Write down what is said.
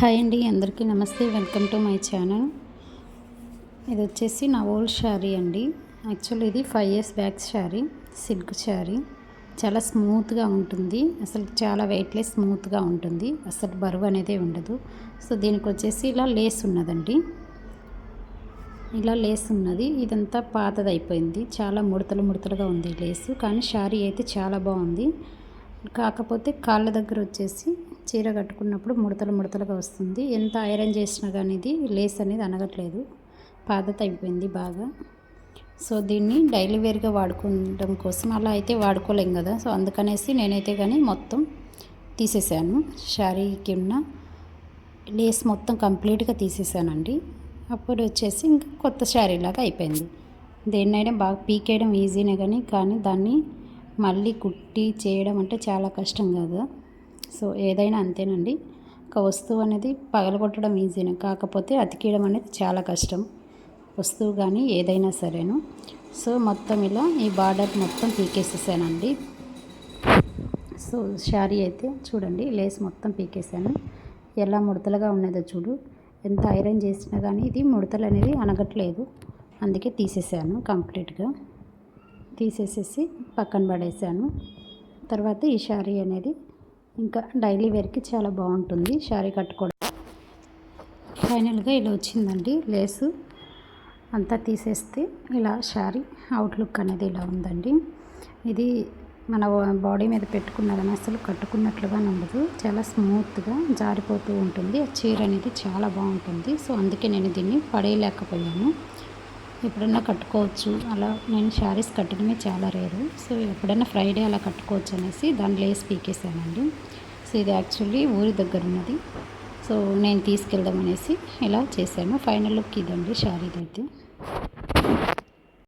Hi అండి అందరికీ నమస్తే. Welcome to my channel. ఇది వచ్చేసి నా ఓల్డ్ శారీ అండి. యాక్చువల్ ఇది five years back sari silk sari. చాలా స్మూత్గా ఉంటుంది. అసలు చాలా వెయిట్లెస్ స్మూత్గా ఉంటుంది. అసలు బరువు అనేది ఉండదు. సో దీనికి వచ్చేసి ఇలా లేస్ ఉన్నదండి. ఇలా లేస్ ఉన్నది. ఇదంతా పాతది అయిపోయింది చాలా ముడతలు ముడతలుగా ఉంది లేసు. కానీ శారీ అయితే చాలా బాగుంది. కాకపోతే కాళ్ళ దగ్గర వచ్చేసి చీర కట్టుకున్నప్పుడు ముడతలు ముడతలుగా వస్తుంది. ఎంత ఐరన్ చేసినా కానీ ఇది లేస్ అనేది అనగట్లేదు. పాతత అయిపోయింది బాగా. సో దీన్ని డైలీ వేర్గా వాడుకోవడం కోసం అలా అయితే వాడుకోలేం కదా. సో అందుకనేసి నేనైతే కానీ మొత్తం తీసేసాను. శారీకి ఉన్న లేస్ మొత్తం కంప్లీట్గా తీసేసానండి. అప్పుడు వచ్చేసి ఇంకా కొత్త శారీ లాగా అయిపోయింది. దేన్నైనా బాగా పీకేయడం ఈజీనే కానీ కానీ దాన్ని మళ్ళీ కుట్టి చేయడం అంటే చాలా కష్టం కదా. సో ఏదైనా అంతేనండి. ఒక వస్తువు అనేది పగలగొట్టడం ఈజీనే. కాకపోతే అతికేయడం అనేది చాలా కష్టం. వస్తువు కానీ ఏదైనా సరేను. సో మొత్తం ఇలా ఈ బార్డర్ మొత్తం పీకేసేసానండి. సో శారీ అయితే చూడండి లేస్ మొత్తం పీకేసాను. ఎలా ముడతలుగా ఉన్నదో చూడు. ఎంత ఐరన్ చేసినా కానీ ఇది ముడతలు అనేది అనగట్లేదు. అందుకే తీసేసాను కంప్లీట్గా. తీసేసేసి పక్కన పడేసాను. తర్వాత ఈ శారీ అనేది ఇంకా డైలీ వేర్కి చాలా బాగుంటుంది శారీ కట్టుకోవడం. ఫైనల్గా ఇలా వచ్చిందండి లేసు. అంతా తీసేస్తే ఇలా శారీ అవుట్లుక్ అనేది ఇలా ఉందండి. ఇది మన బాడీ మీద పెట్టుకున్నదని అసలు కట్టుకున్నట్లుగా ఉండదు. చాలా స్మూత్గా జారిపోతూ ఉంటుంది. ఆ చీర అనేది చాలా బాగుంటుంది. సో అందుకే నేను దీన్ని పడేయలేకపోయాను. ఎప్పుడన్నా కట్టుకోవచ్చు. అలా నేను శారీస్ కట్టడమే చాలా రేరు. సో ఎప్పుడైనా ఫ్రైడే అలా కట్టుకోవచ్చు అనేసి దాని లేస్ పీకేసానండి సో ఇది యాక్చువల్లీ ఊరి దగ్గర ఉన్నది. సో నేను తీసుకెళ్దాం అనేసి ఇలా చేశాను. ఫైనల్ లుక్ ఇదండి శారీది అయితే